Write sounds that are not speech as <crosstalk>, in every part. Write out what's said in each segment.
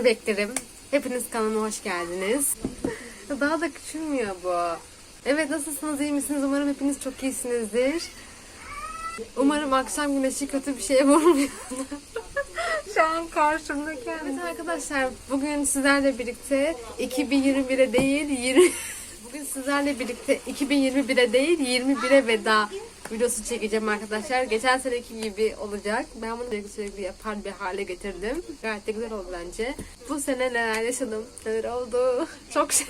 bebeklerim. Hepiniz kanalıma hoş geldiniz. Daha da küçülmüyor bu. Evet nasılsınız iyi misiniz? Umarım hepiniz çok iyisinizdir. Umarım akşam güneşi kötü bir şeye vurmuyor. <laughs> Şu an karşımda kendisi. Evet arkadaşlar bugün sizlerle birlikte 2021'e değil 20 <laughs> Bugün sizlerle birlikte 2021'e değil 21'e veda videosu çekeceğim arkadaşlar. Geçen seneki gibi olacak. Ben bunu sürekli sürekli yapar bir hale getirdim. Gayet de güzel oldu bence. Bu sene neler yaşadım, neler oldu. <laughs> Çok şey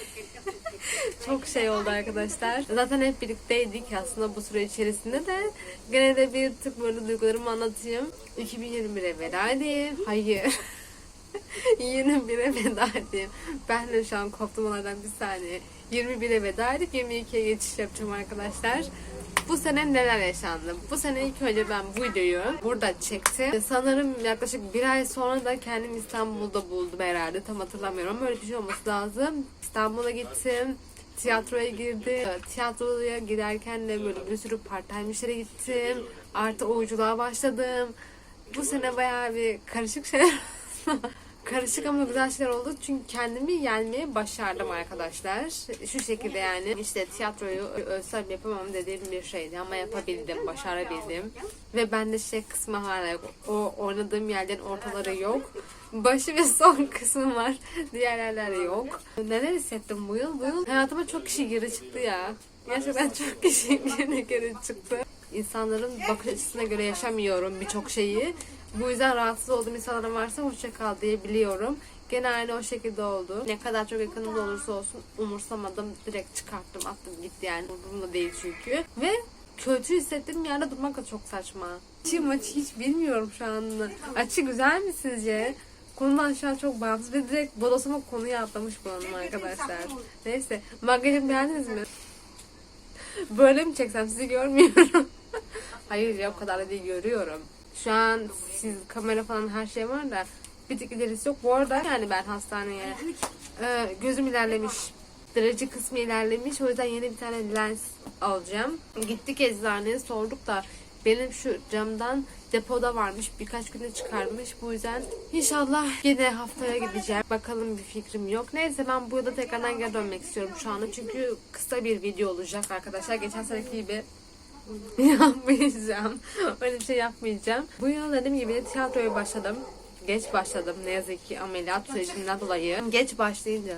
<laughs> çok şey oldu arkadaşlar. Zaten hep birlikteydik aslında bu süre içerisinde de. Gene de bir tık böyle duygularımı anlatayım. 2021'e veda edeyim. Hayır. <laughs> 21'e veda edeyim. Ben de şu an koptum onlardan bir saniye. 21'e veda edip 22'ye geçiş yapacağım arkadaşlar. Bu sene neler yaşandı? Bu sene ilk önce ben bu videoyu burada çektim. Sanırım yaklaşık bir ay sonra da kendimi İstanbul'da buldum herhalde. Tam hatırlamıyorum ama öyle bir şey olması lazım. İstanbul'a gittim. Tiyatroya girdim. Tiyatroya giderken de böyle bir sürü part-time işlere gittim. Artı oyunculuğa başladım. Bu sene bayağı bir karışık şeyler <laughs> Karışık ama güzel şeyler oldu. Çünkü kendimi yenmeye başardım arkadaşlar. Şu şekilde yani işte tiyatroyu ölsem yapamam dediğim bir şeydi ama yapabildim, başarabildim. Ve bende şey kısmı hala yok. O oynadığım yerlerin ortaları yok. Başı ve son <laughs> kısmı var. Diğer yerler yok. Neler hissettim bu yıl? Bu yıl hayatıma çok kişi geri çıktı ya. Gerçekten çok kişi <laughs> geri çıktı. İnsanların bakış açısına göre yaşamıyorum birçok şeyi. Bu yüzden rahatsız olduğum insanlar varsa hoşça kal diyebiliyorum. Gene aynı o şekilde oldu. Ne kadar çok yakınımda olursa olsun umursamadım. Direkt çıkarttım attım gitti yani. Umurumda değil çünkü. Ve kötü hissettiğim yerde durmak da çok saçma. Açı maçı hiç bilmiyorum şu an. Açı güzel mi sizce? Konudan şu an çok bağımsız ve direkt bodosuma konuya atlamış bulundum arkadaşlar. Neyse. Makyajımı beğendiniz mi? Böyle mi çeksem sizi görmüyorum. <laughs> Hayır ya o kadar da değil görüyorum. Şu an siz kamera falan her şey var da bir tık ilerisi yok. Bu arada yani ben hastaneye e, gözüm ilerlemiş. Derece kısmı ilerlemiş. O yüzden yeni bir tane lens alacağım. Gittik eczaneye sorduk da benim şu camdan depoda varmış. Birkaç günde çıkarmış. Bu yüzden inşallah yine haftaya gideceğim. Bakalım bir fikrim yok. Neyse ben bu yılda tekrardan geri dönmek istiyorum şu anda. Çünkü kısa bir video olacak arkadaşlar. Geçen seneki gibi <laughs> yapmayacağım. Öyle bir şey yapmayacağım. Bu yıl dediğim gibi tiyatroya başladım. Geç başladım ne yazık ki ameliyat sürecinden dolayı. Geç başlayınca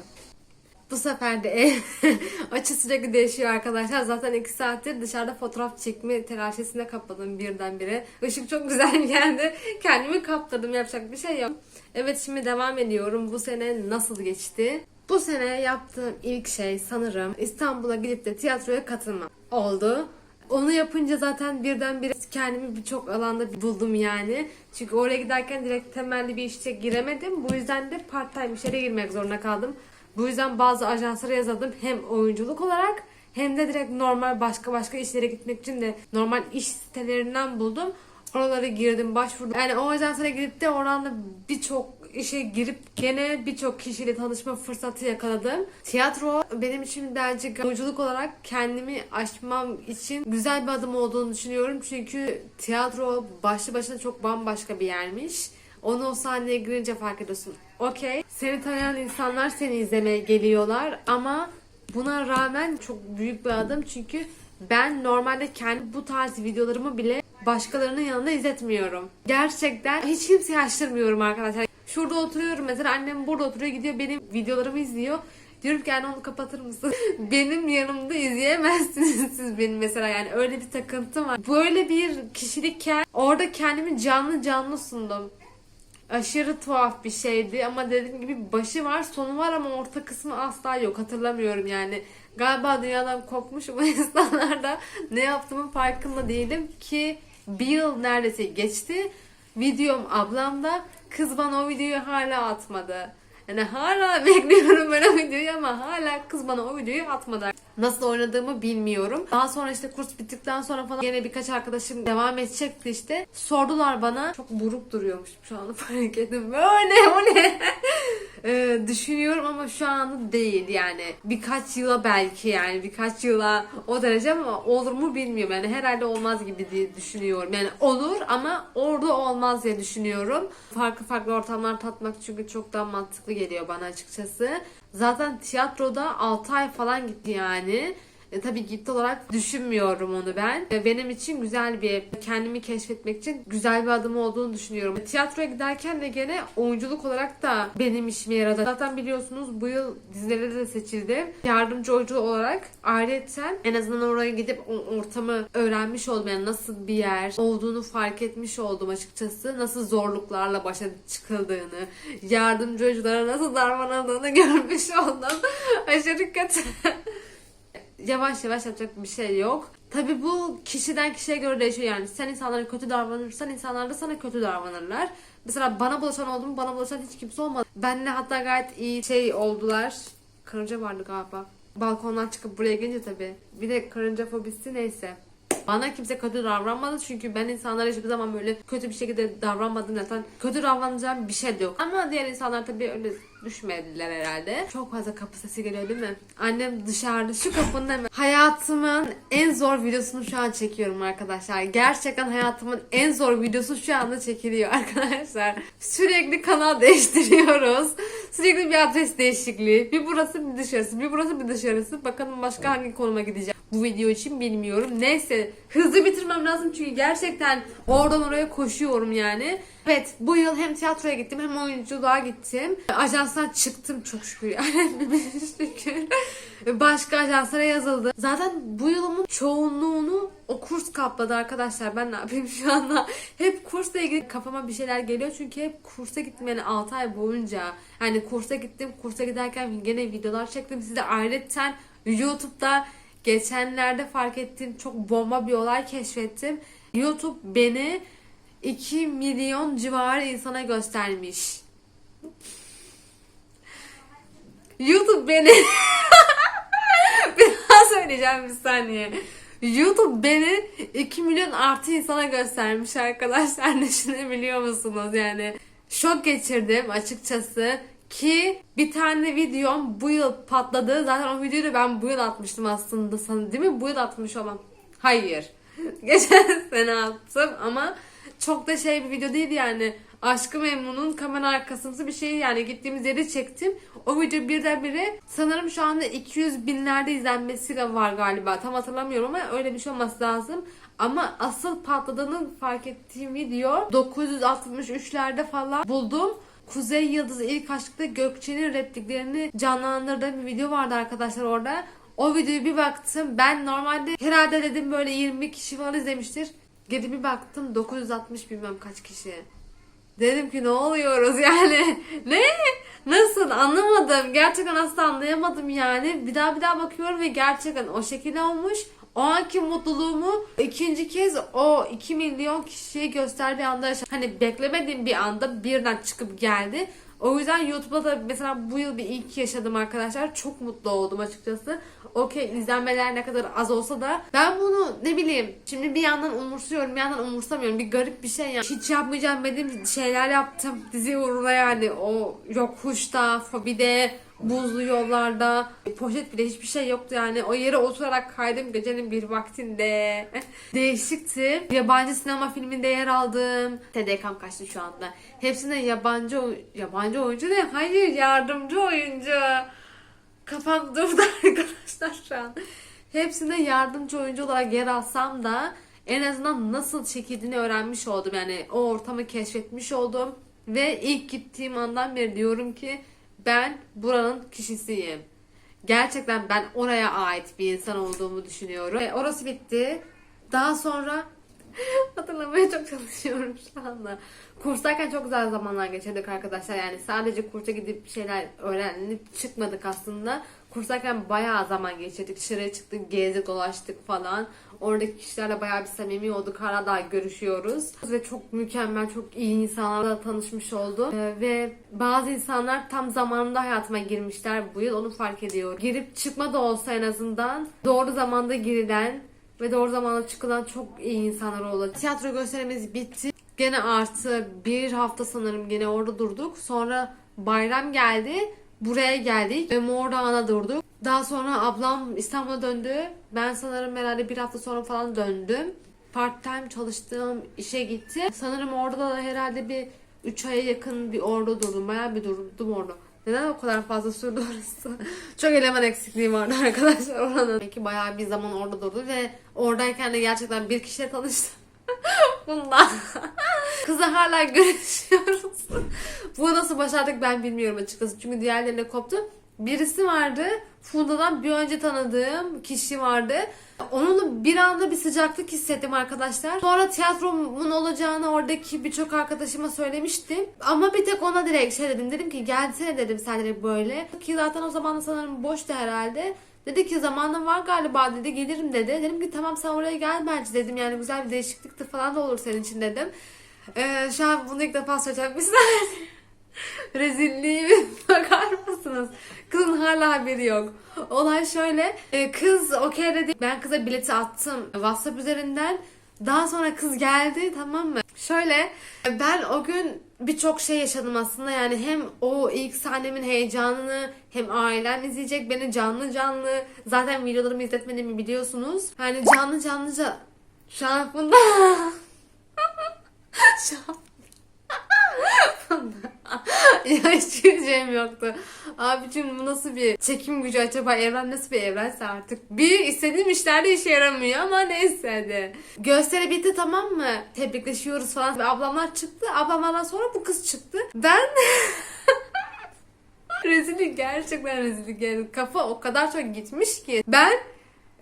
bu sefer de ev <laughs> açı sürekli değişiyor arkadaşlar. Zaten iki saattir dışarıda fotoğraf çekme telaşesine kapladım birdenbire. Işık çok güzel geldi. Kendimi kaptırdım yapacak bir şey yok. Evet şimdi devam ediyorum. Bu sene nasıl geçti? Bu sene yaptığım ilk şey sanırım İstanbul'a gidip de tiyatroya katılmam oldu. Onu yapınca zaten birdenbire kendimi birçok alanda buldum yani. Çünkü oraya giderken direkt temelli bir işe giremedim. Bu yüzden de part time işlere girmek zorunda kaldım. Bu yüzden bazı ajanslara yazıldım hem oyunculuk olarak hem de direkt normal başka başka işlere gitmek için de normal iş sitelerinden buldum. Oralara girdim, başvurdum. Yani o ajanslara gidip de oradan da birçok işe girip gene birçok kişiyle tanışma fırsatı yakaladım. Tiyatro benim için bence oyunculuk olarak kendimi aşmam için güzel bir adım olduğunu düşünüyorum. Çünkü tiyatro başlı başına çok bambaşka bir yermiş. Onu o sahneye girince fark ediyorsun. Okey. Seni tanıyan insanlar seni izlemeye geliyorlar ama buna rağmen çok büyük bir adım çünkü ben normalde kendi bu tarz videolarımı bile başkalarının yanında izletmiyorum. Gerçekten hiç kimseyi açtırmıyorum arkadaşlar. Şurada oturuyorum mesela annem burada oturuyor gidiyor benim videolarımı izliyor. Diyorum ki yani onu kapatır mısın? <laughs> benim yanımda izleyemezsiniz siz benim mesela yani öyle bir takıntım var. Böyle bir kişilikken orada kendimi canlı canlı sundum. Aşırı tuhaf bir şeydi ama dediğim gibi başı var sonu var ama orta kısmı asla yok hatırlamıyorum yani. Galiba dünyadan kopmuşum <laughs> o insanlarda ne yaptığımın farkında değilim ki bir yıl neredeyse geçti. Videom ablamda kız bana o videoyu hala atmadı. Yani hala <laughs> bekliyorum ben o videoyu ama hala kız bana o videoyu atmadı. Nasıl oynadığımı bilmiyorum. Daha sonra işte kurs bittikten sonra falan yine birkaç arkadaşım devam edecekti işte. Sordular bana. Çok buruk duruyormuş şu an <laughs> fark ettim. Ne o ne? Düşünüyorum ama şu anda değil yani. Birkaç yıla belki yani birkaç yıla o derece ama olur mu bilmiyorum. Yani herhalde olmaz gibi diye düşünüyorum. Yani olur ama orada olmaz diye düşünüyorum. Farklı farklı ortamlar tatmak çünkü çok daha mantıklı geliyor bana açıkçası. Zaten tiyatroda 6 ay falan gitti yani. E, tabii gitti olarak düşünmüyorum onu ben. E, benim için güzel bir kendimi keşfetmek için güzel bir adım olduğunu düşünüyorum. Tiyatroya giderken de gene oyunculuk olarak da benim işime yaradı. Zaten biliyorsunuz bu yıl dizilere de seçildim. Yardımcı oyuncu olarak ayrıca en azından oraya gidip ortamı öğrenmiş oldum. Yani nasıl bir yer olduğunu fark etmiş oldum açıkçası. Nasıl zorluklarla başa çıkıldığını, yardımcı oyunculara nasıl davranıldığını <laughs> görmüş oldum. Aşırı kötü yavaş yavaş yapacak bir şey yok. Tabi bu kişiden kişiye göre değişiyor yani. Sen insanlara kötü davranırsan insanlar da sana kötü davranırlar. Mesela bana bulaşan oldu mu? Bana bulaşan hiç kimse olmadı. Benle hatta gayet iyi şey oldular. Karınca vardı galiba. Balkondan çıkıp buraya gelince tabi. Bir de karınca fobisi neyse. Bana kimse kötü davranmadı çünkü ben insanlara hiçbir zaman böyle kötü bir şekilde davranmadım zaten. Kötü davranacağım bir şey de yok. Ama diğer insanlar tabii öyle düşmediler herhalde. Çok fazla kapı sesi geliyor değil mi? Annem dışarıda şu kapının hemen. Hayatımın en zor videosunu şu an çekiyorum arkadaşlar. Gerçekten hayatımın en zor videosu şu anda çekiliyor <laughs> arkadaşlar. Sürekli kanal değiştiriyoruz. Sürekli bir adres değişikliği. Bir burası bir dışarısı. Bir burası bir dışarısı. Bakalım başka hangi konuma gideceğim bu video için bilmiyorum. Neyse hızlı bitirmem lazım çünkü gerçekten oradan oraya koşuyorum yani. Evet bu yıl hem tiyatroya gittim hem oyunculuğa gittim. Ajanstan çıktım çok şükür yani <laughs> şükür. Başka ajanslara yazıldı. Zaten bu yılımın çoğunluğunu o kurs kapladı arkadaşlar. Ben ne yapayım şu anda? Hep kursla ilgili kafama bir şeyler geliyor. Çünkü hep kursa gittim yani 6 ay boyunca. Yani kursa gittim. Kursa giderken gene videolar çektim. Size ayrıca YouTube'da geçenlerde fark ettiğim çok bomba bir olay keşfettim. YouTube beni 2 milyon civarı insana göstermiş. YouTube beni <laughs> bir daha söyleyeceğim bir saniye. YouTube beni 2 milyon artı insana göstermiş arkadaşlar. <laughs> Düşünebiliyor musunuz yani? Şok geçirdim açıkçası. Ki bir tane videom bu yıl patladı. Zaten o videoyu da ben bu yıl atmıştım aslında sana değil mi? Bu yıl atmış olmam. Hayır. <laughs> Geçen sene attım ama çok da şey bir video değil yani. Aşkı Memnun'un kamera arkasında bir şey yani gittiğimiz yeri çektim. O video birdenbire sanırım şu anda 200 binlerde izlenmesi var galiba. Tam hatırlamıyorum ama öyle bir şey olması lazım. Ama asıl patladığını fark ettiğim video 963'lerde falan buldum. Kuzey Yıldızı ilk aşkta Gökçe'nin repliklerini canlandırdığı bir video vardı arkadaşlar orada. O videoyu bir baktım. Ben normalde herhalde dedim böyle 20 kişi falan izlemiştir. Gidip bir baktım 960 bilmem kaç kişi. Dedim ki ne oluyoruz yani? <laughs> ne? Nasıl? Anlamadım. Gerçekten asla anlayamadım yani. Bir daha bir daha bakıyorum ve gerçekten o şekilde olmuş. O anki mutluluğumu ikinci kez o 2 milyon kişiye gösterdiği anda yaşadım. Hani beklemediğim bir anda birden çıkıp geldi. O yüzden YouTube'da da mesela bu yıl bir ilk yaşadım arkadaşlar. Çok mutlu oldum açıkçası. Okey izlenmeler ne kadar az olsa da ben bunu ne bileyim şimdi bir yandan umursuyorum bir yandan umursamıyorum. Bir garip bir şey ya. Hiç yapmayacağım dediğim şeyler yaptım. Dizi uğruna yani o yokuşta, fobide, buzlu yollarda poşet bile hiçbir şey yoktu. Yani o yere oturarak kaydım gecenin bir vaktinde. <laughs> Değişikti. Yabancı sinema filminde yer aldım. TDK'm kaçtı şu anda. Hepsinde yabancı yabancı oyuncu ne hayır yardımcı oyuncu. Kafam durdu <laughs> arkadaşlar şu an. Hepsinde yardımcı oyuncu olarak yer alsam da en azından nasıl çekildiğini öğrenmiş oldum. Yani o ortamı keşfetmiş oldum. Ve ilk gittiğim andan beri diyorum ki ben buranın kişisiyim. Gerçekten ben oraya ait bir insan olduğumu düşünüyorum. Ve orası bitti. Daha sonra <laughs> hatırlamaya çok çalışıyorum şu anda. Kurstayken çok güzel zamanlar geçirdik arkadaşlar. Yani sadece kursa gidip şeyler öğrenip çıkmadık aslında. Kurstayken bayağı zaman geçirdik. Dışarıya çıktık, gezdik, dolaştık falan. Oradaki kişilerle bayağı bir samimi olduk. Hala daha görüşüyoruz. Ve çok mükemmel, çok iyi insanlarla tanışmış oldum. Ee, ve bazı insanlar tam zamanında hayatıma girmişler bu yıl. Onu fark ediyorum. Girip çıkma da olsa en azından doğru zamanda girilen ve doğru zamanda çıkılan çok iyi insanlar oldu. Tiyatro gösterimiz bitti. Gene artı bir hafta sanırım gene orada durduk. Sonra bayram geldi. Buraya geldik ve Mordoğan'a durduk. Daha sonra ablam İstanbul'a döndü. Ben sanırım herhalde bir hafta sonra falan döndüm. Part time çalıştığım işe gitti. Sanırım orada da herhalde bir 3 aya yakın bir orada durdum. Bayağı bir durdum orada. Neden o kadar fazla sürdü orası? <laughs> Çok eleman eksikliği vardı <laughs> arkadaşlar oranın. Peki bayağı bir zaman orada durdu ve oradayken de gerçekten bir kişiyle tanıştım. <laughs> Bundan. Kızla hala görüşüyoruz. Bu nasıl başardık ben bilmiyorum açıkçası. Çünkü diğerlerine koptu. Birisi vardı. Funda'dan bir önce tanıdığım kişi vardı. Onunla bir anda bir sıcaklık hissettim arkadaşlar. Sonra tiyatromun olacağını oradaki birçok arkadaşıma söylemiştim. Ama bir tek ona direkt şey dedim. Dedim ki gelsene dedim sen direkt böyle. Ki zaten o zaman sanırım boştu herhalde. Dedi ki zamanım var galiba dedi gelirim dedi. Dedim ki tamam sen oraya gel bence dedim. Yani güzel bir değişiklikti falan da olur senin için dedim. Ee, şu an bunu ilk defa saniye. <laughs> Rezilliğime <laughs> bakar mısınız? Kızın hala haberi yok. Olay şöyle. e, Kız okey dedi. Ben kıza bileti attım WhatsApp üzerinden. Daha sonra kız geldi tamam mı? Şöyle ben o gün birçok şey yaşadım aslında yani hem o ilk sahnemin heyecanını hem ailem izleyecek beni canlı canlı zaten videolarımı izletmediğimi biliyorsunuz. Yani canlı canlıca şu an <laughs> ya hiç güleceğim yoktu. Abicim bu nasıl bir çekim gücü acaba evren nasıl bir evrense artık. Bir istediğim işlerde işe yaramıyor ama neyse hadi. Gösteri bitti tamam mı? Tebrikleşiyoruz falan. Ve ablamlar çıktı. Ablamlardan sonra bu kız çıktı. Ben <laughs> rezillik gerçekten rezillik yani kafa o kadar çok gitmiş ki. Ben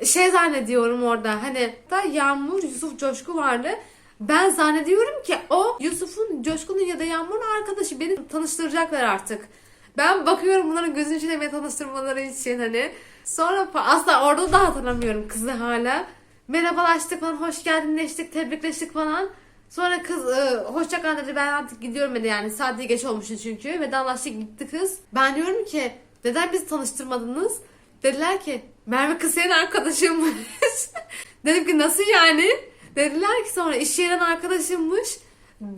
şey zannediyorum orada hani da Yağmur Yusuf Coşku vardı. Ben zannediyorum ki o Yusuf'un Coşkun'un ya da Yağmur'un arkadaşı beni tanıştıracaklar artık. Ben bakıyorum bunların gözünün içine beni tanıştırmaları için hani. Sonra asla orada da hatırlamıyorum kızı hala. Merhabalaştık falan, hoş geldinleştik, tebrikleştik falan. Sonra kız e, hoşça kal dedi ben artık gidiyorum dedi yani saati geç olmuştu çünkü. Vedalaştık gitti kız. Ben diyorum ki neden bizi tanıştırmadınız? Dediler ki Merve kız senin arkadaşınmış. <laughs> Dedim ki nasıl yani? Dediler ki sonra iş yerinden arkadaşımmış.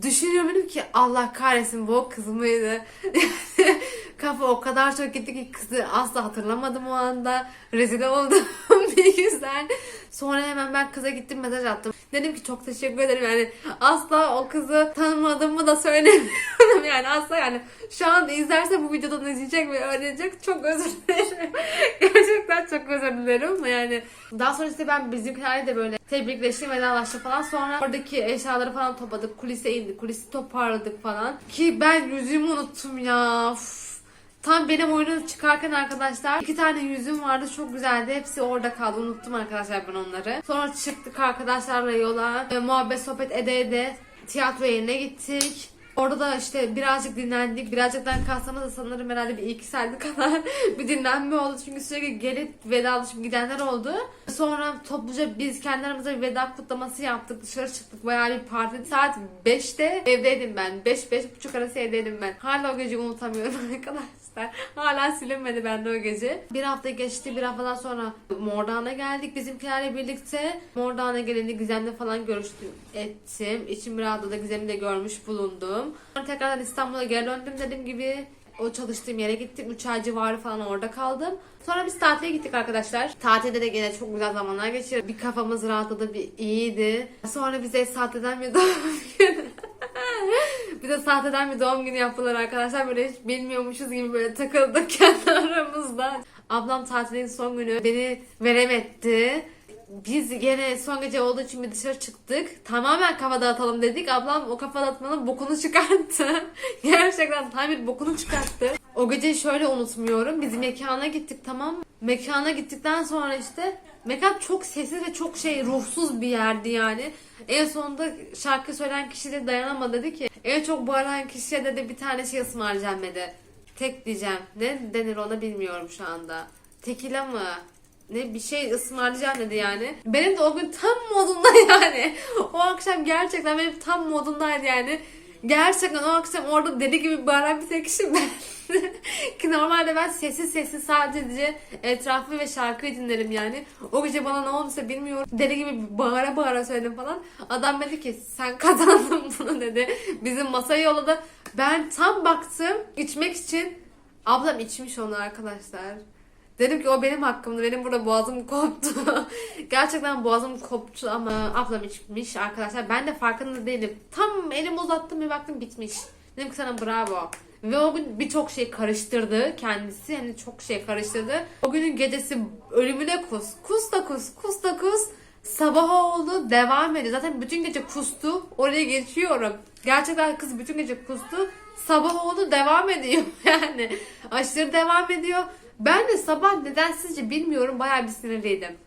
Düşünüyorum dedim ki Allah kahretsin bu kız mıydı? <laughs> Kafa o kadar çok gitti ki kızı asla hatırlamadım o anda. Rezil oldum <laughs> bir güzel. Sonra hemen ben kıza gittim mesaj attım. Dedim ki çok teşekkür ederim yani asla o kızı tanımadığımı da söylemiyorum <laughs> yani asla yani şu anda izlerse bu videodan izleyecek ve öğrenecek çok özür dilerim. <laughs> Gerçekten çok özür dilerim yani. Daha sonra işte ben bizimkilerle de böyle tebrikleştim vedalaştık falan. Sonra oradaki eşyaları falan topladık. Kulise indik. Kulisi toparladık falan. Ki ben yüzümü unuttum ya. Uf. Tam benim oyunu çıkarken arkadaşlar iki tane yüzüm vardı çok güzeldi. Hepsi orada kaldı. Unuttum arkadaşlar ben onları. Sonra çıktık arkadaşlarla yola. E, muhabbet sohbet ede ede tiyatro yerine gittik. Orada da işte birazcık dinlendik. Birazcıktan kalsamız da sanırım herhalde bir iki saat <laughs> kadar bir dinlenme oldu. Çünkü sürekli gelip vedalaşıp gidenler oldu. Sonra topluca biz kendi bir veda kutlaması yaptık. Dışarı çıktık. Bayağı bir parti. Saat 5'te evdeydim ben. 5-5.30 arası evdeydim ben. Hala o geceyi unutamıyorum <laughs> arkadaşlar. Hala silinmedi bende o gece. Bir hafta geçti. Bir haftadan sonra Mordan'a geldik bizimkilerle birlikte. Mordan'a gelince Gizem'le falan görüştüm ettim. İçim rahatladı. Gizem'i de görmüş bulundum. Sonra tekrardan İstanbul'a geri döndüm dediğim gibi. O çalıştığım yere gittim. 3 ay civarı falan orada kaldım. Sonra biz tatile gittik arkadaşlar. Tatilde de gene çok güzel zamanlar geçirdik. Bir kafamız rahatladı, bir iyiydi. Sonra bize <laughs> doğum günü. Bir de sahteden bir doğum günü yaptılar arkadaşlar. Böyle hiç bilmiyormuşuz gibi böyle takıldık <laughs> kendi aramızda. Ablam tatilin son günü beni veremetti. Biz gene son gece olduğu için bir dışarı çıktık. Tamamen kafa dağıtalım dedik. Ablam o kafa dağıtmanın bokunu çıkarttı. <laughs> Gerçekten tam bir bokunu çıkarttı. O gece şöyle unutmuyorum. Biz mekana gittik tamam mı? Mekana gittikten sonra işte mekan çok sessiz ve çok şey ruhsuz bir yerdi yani. En sonunda şarkı söyleyen kişi de dayanamadı dedi ki en çok bağıran kişiye de, de bir tane şey ısmarlayacağım dedi. Tek diyeceğim. Ne denir ona bilmiyorum şu anda. Tekila mı? Ne bir şey ısmarlayacağım dedi yani. Benim de o gün tam modumda <laughs> yani. O akşam gerçekten benim tam modumdaydı yani. Gerçekten o akşam orada deli gibi bağıran bir tek kişi <laughs> ben. Ki normalde ben sessiz sessiz sadece etrafı ve şarkıyı dinlerim yani. O gece bana ne olduysa bilmiyorum. Deli gibi bağıra bağıra söyledim falan. Adam dedi ki sen <laughs> kazandın bunu dedi. Bizim masaya yolladı. Ben tam baktım içmek için. Ablam içmiş onu arkadaşlar. Dedim ki o benim hakkımdı. Benim burada boğazım koptu. <laughs> Gerçekten boğazım koptu ama ablam içmiş arkadaşlar. Ben de farkında değilim. Tam elimi uzattım bir baktım bitmiş. Dedim ki sana bravo. Ve o gün birçok şey karıştırdı kendisi. Yani çok şey karıştırdı. O günün gecesi ölümüne kus. Kus da kus. Kus da kus. Sabah oldu devam ediyor. Zaten bütün gece kustu. Oraya geçiyorum. Gerçekten kız bütün gece kustu. Sabah oldu devam ediyor. <laughs> Yani aşırı devam ediyor. Ben de sabah nedensizce bilmiyorum bayağı bir sinirliydim.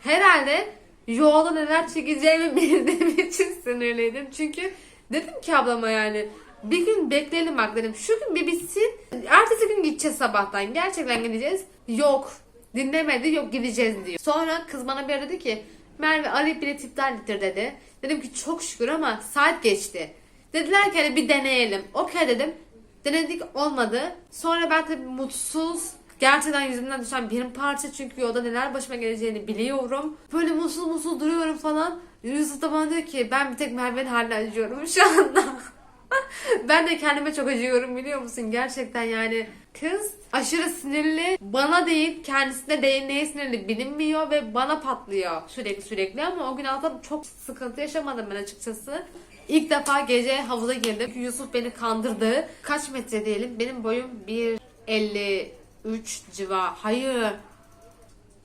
Herhalde yolda neler çekeceğimi <laughs> bildiğim için sinirliydim. Çünkü dedim ki ablama yani bir gün bekleyelim bak dedim. Şu gün bir bitsin. Ertesi gün gideceğiz sabahtan. Gerçekten gideceğiz. Yok. Dinlemedi. Yok gideceğiz diyor. Sonra kız bana bir dedi ki Merve arayıp bilet iptal ettir dedi. Dedim ki çok şükür ama saat geçti. Dediler ki hani bir deneyelim. Okey dedim. Denedik olmadı. Sonra ben tabii mutsuz Gerçekten yüzümden düşen bir parça çünkü yolda neler başıma geleceğini biliyorum. Böyle mutsuz mutsuz duruyorum falan. Yusuf da bana diyor ki ben bir tek Merve'nin haline acıyorum şu anda. <laughs> ben de kendime çok acıyorum biliyor musun? Gerçekten yani kız aşırı sinirli. Bana değil kendisine değil neye sinirli bilinmiyor ve bana patlıyor sürekli sürekli ama o gün altında çok sıkıntı yaşamadım ben açıkçası. İlk defa gece havuza girdim. Çünkü Yusuf beni kandırdı. Kaç metre diyelim? Benim boyum 1.50 3 civar. Hayır.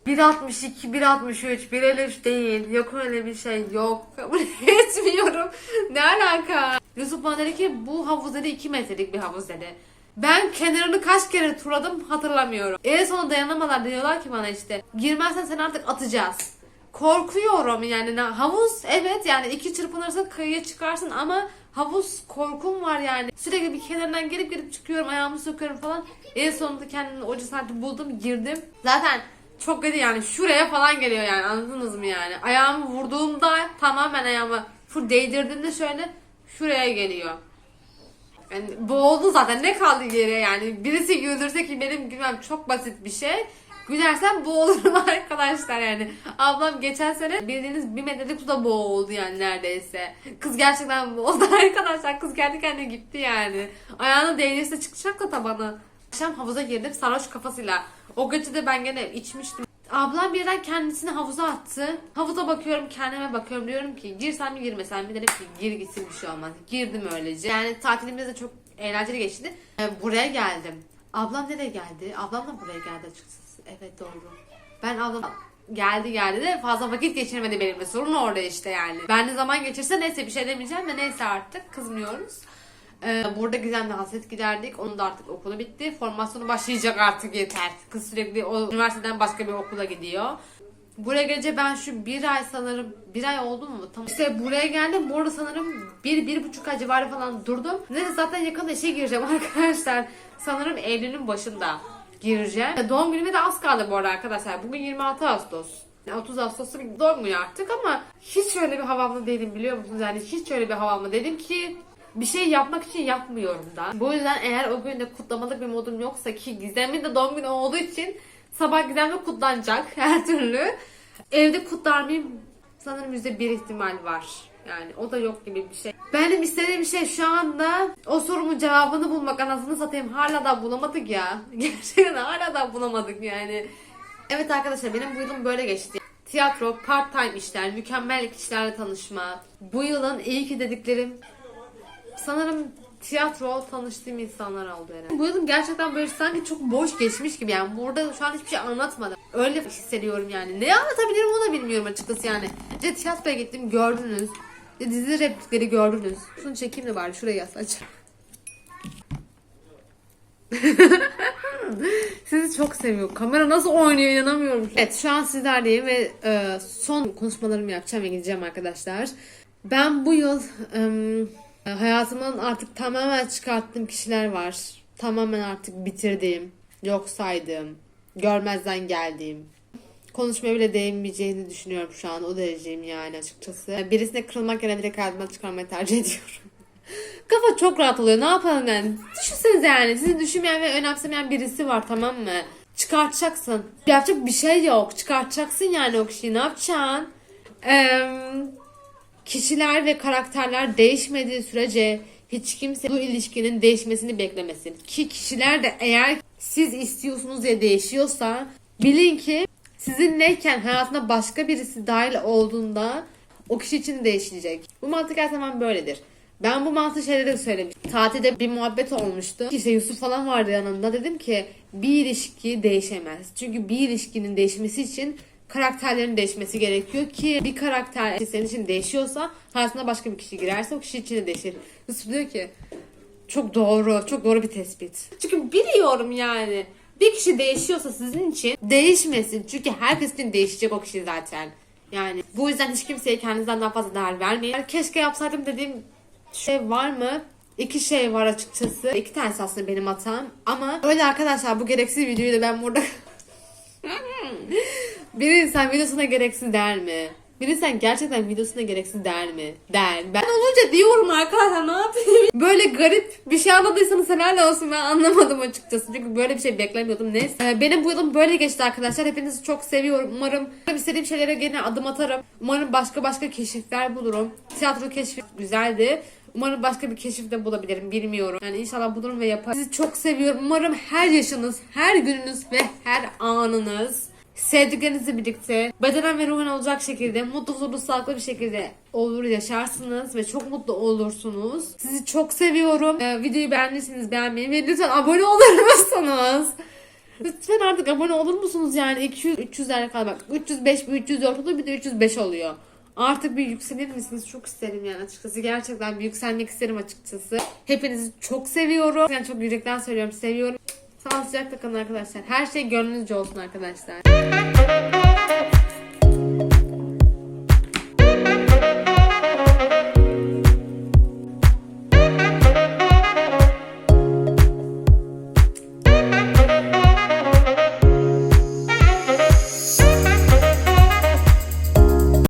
1.62, 1.63, 1.53 değil. Yok öyle bir şey. Yok. <laughs> Kabul etmiyorum. Ne alaka? Yusuf bana dedi ki bu havuz dedi 2 metrelik bir havuz dedi. Ben kenarını kaç kere turladım hatırlamıyorum. En sonunda dayanamadılar diyorlar ki bana işte. Girmezsen seni artık atacağız. Korkuyorum yani havuz evet yani iki çırpınırsın kıyıya çıkarsın ama havuz korkum var yani. Sürekli bir kenarından gelip gelip çıkıyorum ayağımı sokuyorum falan. En sonunda kendimi o cesareti buldum girdim. Zaten çok kötü yani şuraya falan geliyor yani anladınız mı yani. Ayağımı vurduğumda tamamen ayağımı full değdirdiğimde şöyle şuraya geliyor. Yani boğuldu zaten ne kaldı geriye yani. Birisi güldürse ki benim gülmem çok basit bir şey. Gülersem boğulurum <laughs> arkadaşlar yani. Ablam geçen sene bildiğiniz bir metrelik suda boğuldu yani neredeyse. Kız gerçekten boğuldu <laughs> arkadaşlar. Kız kendi kendine gitti yani. Ayağını değdirse çıkacak da tabana. Akşam havuza girdim sarhoş kafasıyla. O gece de ben gene içmiştim. Ablam birden kendisini havuza attı. Havuza bakıyorum kendime bakıyorum diyorum ki girsem mi girmesem mi dedim ki gir gitsin bir şey olmaz. Girdim öylece. Yani tatilimiz de çok eğlenceli geçti. Ee, buraya geldim. Ablam nereye geldi? Ablam da buraya geldi açıkçası. Evet doğru. Ben ablam geldi geldi de fazla vakit geçirmedi benimle. Sorun orada işte yani. Ben ne zaman geçirse neyse bir şey demeyeceğim de neyse artık kızmıyoruz. Ee, burada Gizem'le hasret giderdik. Onun da artık okulu bitti. Formasyonu başlayacak artık yeter. Kız sürekli o üniversiteden başka bir okula gidiyor. Buraya gelince ben şu bir ay sanırım bir ay oldu mu? Tam işte buraya geldim. Bu arada sanırım bir, bir buçuk ay civarı falan durdum. Neyse zaten yakında işe gireceğim <laughs> arkadaşlar. Sanırım Eylül'ün başında gireceğim. Doğum günüme de az kaldı bu arada arkadaşlar. Bugün 26 Ağustos. Yani 30 Ağustos'ta bir doğum günü artık ama hiç öyle bir havamda değilim biliyor musunuz? Yani hiç öyle bir havamda dedim ki bir şey yapmak için yapmıyorum da. Bu yüzden eğer o gün de kutlamalık bir modum yoksa ki Gizem'in de doğum günü olduğu için sabah Gizem'le kutlanacak her türlü. Evde kutlar mıyım? Sanırım yüzde bir ihtimal var. Yani o da yok gibi bir şey. Benim istediğim şey şu anda o sorumun cevabını bulmak anasını satayım. Hala da bulamadık ya. <laughs> Gerçekten hala da bulamadık yani. Evet arkadaşlar benim bu yılım böyle geçti. Tiyatro, part time işler, mükemmel kişilerle tanışma. Bu yılın iyi ki dediklerim sanırım tiyatro tanıştığım insanlar oldu herhalde. Bu yılım gerçekten böyle sanki çok boş geçmiş gibi yani. Burada şu an hiçbir şey anlatmadım. Öyle hissediyorum yani. Ne anlatabilirim onu da bilmiyorum açıkçası yani. İşte tiyatroya gittim gördünüz. Dizi replikleri gördünüz. Şunu çekeyim de bari şuraya yaz aç. <laughs> Sizi çok seviyorum. Kamera nasıl oynuyor inanamıyorum. Evet şu an sizlerleyim ve e, son konuşmalarımı yapacağım ve gideceğim arkadaşlar. Ben bu yıl em, hayatımdan artık tamamen çıkarttığım kişiler var. Tamamen artık bitirdiğim, yok saydığım, görmezden geldiğim. Konuşmaya bile değinmeyeceğini düşünüyorum şu an. O dereceyim yani açıkçası. Birisine kırılmak yerine direkt hayatımdan çıkarmayı tercih <laughs> ediyorum. Kafa çok rahat oluyor. Ne yapalım yani? Düşünsenize yani. Sizi düşünmeyen ve önemsemeyen birisi var tamam mı? Çıkartacaksın. Yapacak bir şey yok. Çıkartacaksın yani o kişiyi. Ne yapacaksın? Eee kişiler ve karakterler değişmediği sürece hiç kimse bu ilişkinin değişmesini beklemesin. Ki kişiler de eğer siz istiyorsunuz diye değişiyorsa bilin ki sizinleyken hayatına başka birisi dahil olduğunda o kişi için değişecek. Bu mantık her zaman böyledir. Ben bu mantığı şeylere de söylemiştim. Tatilde bir muhabbet olmuştu. İşte Yusuf falan vardı yanında. Dedim ki bir ilişki değişemez. Çünkü bir ilişkinin değişmesi için karakterlerin değişmesi gerekiyor ki bir karakter senin için değişiyorsa hayatına başka bir kişi girerse o kişi için de değişir. Yusuf diyor ki çok doğru, çok doğru bir tespit. Çünkü biliyorum yani. Bir kişi değişiyorsa sizin için değişmesin. Çünkü herkes için değişecek o kişi zaten. Yani bu yüzden hiç kimseye kendinizden daha fazla değer vermeyin. Yani keşke yapsaydım dediğim şey var mı? İki şey var açıkçası. İki tanesi aslında benim hatam. Ama öyle arkadaşlar bu gereksiz videoyu da ben burada <laughs> bir insan videosuna gereksiz der mi? Bir insan gerçekten videosuna gereksiz der mi? Der. Ben olunca diyorum arkadaşlar ne yapayım? <laughs> Böyle garip bir şey anladıysanız helal olsun ben anlamadım açıkçası. Çünkü böyle bir şey beklemiyordum. Neyse. Ee, benim bu yılım böyle geçti arkadaşlar. Hepinizi çok seviyorum. Umarım istediğim şeylere gene adım atarım. Umarım başka başka keşifler bulurum. Tiyatro keşfi güzeldi. Umarım başka bir keşif de bulabilirim bilmiyorum. Yani inşallah bulurum ve yaparım. Sizi çok seviyorum. Umarım her yaşınız, her gününüz ve her anınız sevdiklerinizle birlikte bedenen ve ruhen olacak şekilde mutlu huzurlu sağlıklı bir şekilde olur yaşarsınız ve çok mutlu olursunuz. Sizi çok seviyorum. Ee, videoyu beğendiyseniz beğenmeyi ve lütfen abone olur musunuz? Lütfen artık abone olur musunuz yani 200 300'lerle kadar bak 305 bir 304 oluyor bir de 305 oluyor. Artık bir yükselir misiniz? Çok isterim yani açıkçası. Gerçekten bir yükselmek isterim açıkçası. Hepinizi çok seviyorum. Yani çok yürekten söylüyorum. Seviyorum. Sağlıcakla kalın arkadaşlar. Her şey gönlünüzce olsun arkadaşlar.